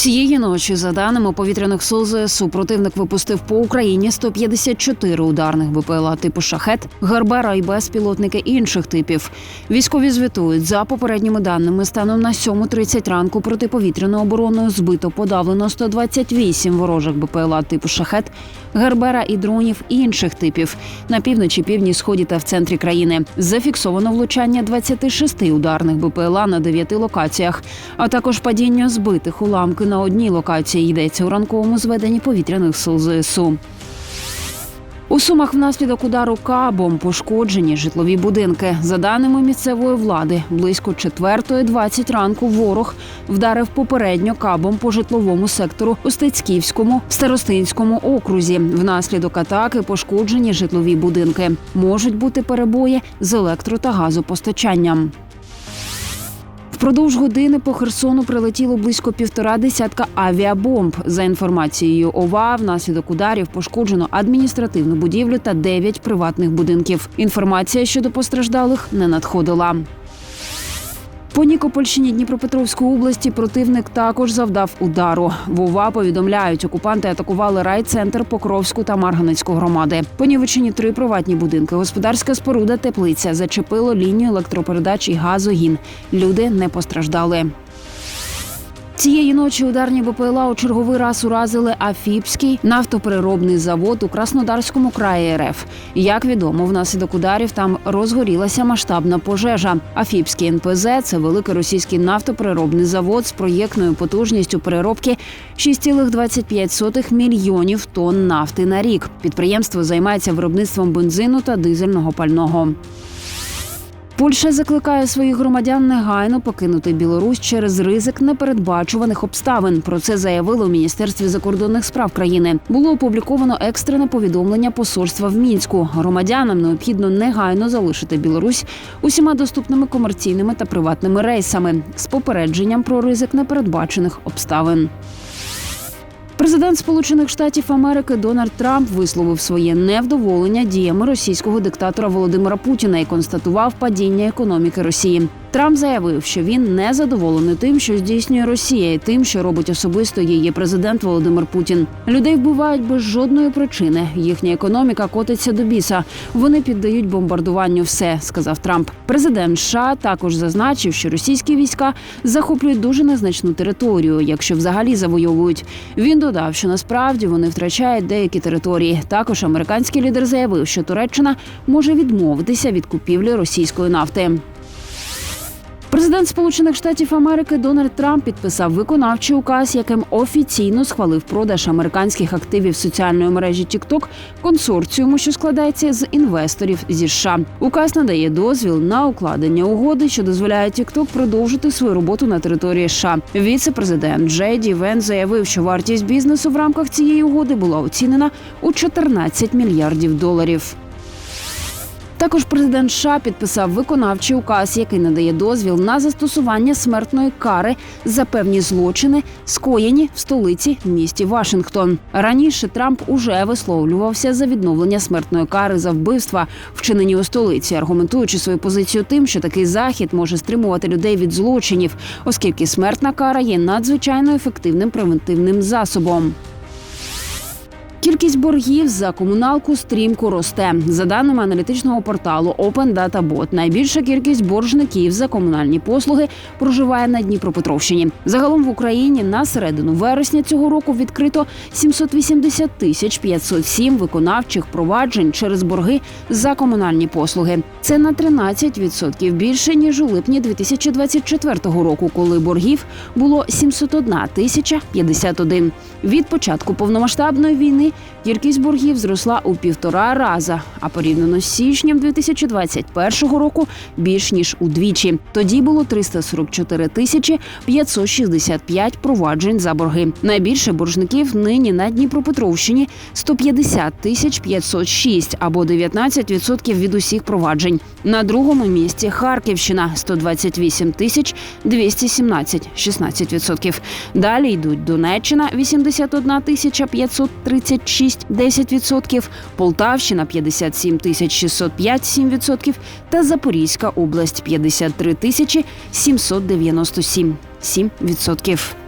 Цієї ночі, за даними повітряних сил ЗСУ, противник випустив по Україні 154 ударних БПЛА типу шахет, Гербера і безпілотники інших типів. Військові звітують за попередніми даними. Станом на 7.30 ранку протиповітряною обороною збито подавлено 128 ворожих БПЛА типу шахет, Гербера і дронів інших типів на півночі, півдні, сході та в центрі країни. Зафіксовано влучання 26 ударних БПЛА на 9 локаціях, а також падіння збитих уламки на одній локації. Йдеться у ранковому зведенні повітряних сил ЗСУ. У сумах внаслідок удару кабом пошкоджені житлові будинки. За даними місцевої влади, близько 4.20 ранку ворог вдарив попередньо кабом по житловому сектору у Стецьківському Старостинському окрузі. Внаслідок атаки пошкоджені житлові будинки. Можуть бути перебої з електро та газопостачанням. Впродовж години по Херсону прилетіло близько півтора десятка авіабомб. За інформацією ОВА, внаслідок ударів пошкоджено адміністративну будівлю та дев'ять приватних будинків. Інформація щодо постраждалих не надходила. По Нікопольщині Дніпропетровської області противник також завдав удару. В ОВА повідомляють, окупанти атакували райцентр Покровську та Марганецьку громади. Понівечені три приватні будинки. Господарська споруда теплиця зачепило лінію електропередач і газогін. Люди не постраждали. Цієї ночі ударні БПЛА у черговий раз уразили Афіпський нафтопереробний завод у Краснодарському краї РФ. Як відомо, внаслідок ударів там розгорілася масштабна пожежа. Афіпський НПЗ це великий російський нафтопереробний завод з проєктною потужністю переробки 6,25 мільйонів тонн нафти на рік. Підприємство займається виробництвом бензину та дизельного пального. Польща закликає своїх громадян негайно покинути Білорусь через ризик непередбачуваних обставин. Про це заявили у міністерстві закордонних справ країни. Було опубліковано екстрене повідомлення посольства в мінську. Громадянам необхідно негайно залишити Білорусь усіма доступними комерційними та приватними рейсами з попередженням про ризик непередбачених обставин. Президент Сполучених Штатів Америки Дональд Трамп висловив своє невдоволення діями російського диктатора Володимира Путіна і констатував падіння економіки Росії. Трамп заявив, що він не задоволений тим, що здійснює Росія, і тим, що робить особисто її президент Володимир Путін. Людей вбивають без жодної причини. Їхня економіка котиться до біса. Вони піддають бомбардуванню все, сказав Трамп. Президент США також зазначив, що російські війська захоплюють дуже незначну територію, якщо взагалі завойовують. Він додав, що насправді вони втрачають деякі території. Також американський лідер заявив, що Туреччина може відмовитися від купівлі російської нафти. Президент Сполучених Штатів Америки Дональд Трамп підписав виконавчий указ, яким офіційно схвалив продаж американських активів соціальної мережі TikTok консорціуму, що складається з інвесторів зі США. Указ надає дозвіл на укладення угоди, що дозволяє TikTok продовжити свою роботу на території США. Віце-президент Джей Вен заявив, що вартість бізнесу в рамках цієї угоди була оцінена у 14 мільярдів доларів. Також президент США підписав виконавчий указ, який надає дозвіл на застосування смертної кари за певні злочини, скоєні в столиці в місті Вашингтон. Раніше Трамп уже висловлювався за відновлення смертної кари за вбивства, вчинені у столиці, аргументуючи свою позицію тим, що такий захід може стримувати людей від злочинів, оскільки смертна кара є надзвичайно ефективним превентивним засобом. Кількість боргів за комуналку стрімко росте. За даними аналітичного порталу Open Data Bot, найбільша кількість боржників за комунальні послуги проживає на Дніпропетровщині. Загалом в Україні на середину вересня цього року відкрито 780 тисяч 507 виконавчих проваджень через борги за комунальні послуги. Це на 13% більше ніж у липні 2024 року, коли боргів було 701 тисяча 51. Від початку повномасштабної війни кількість боргів зросла у півтора раза, а порівняно з січнем 2021 року більш ніж удвічі. Тоді було 344 тисячі 565 проваджень за борги. Найбільше боржників нині на Дніпропетровщині 150 тисяч 506 або 19% від усіх проваджень. На другому місці Харківщина 128 тисяч 217 16%. Далі йдуть Донеччина 81 тисяча 530 36 – 10%, Полтавщина 57 тисяч 605 – 7% та Запорізька область 53 тисячі 797 – 7%.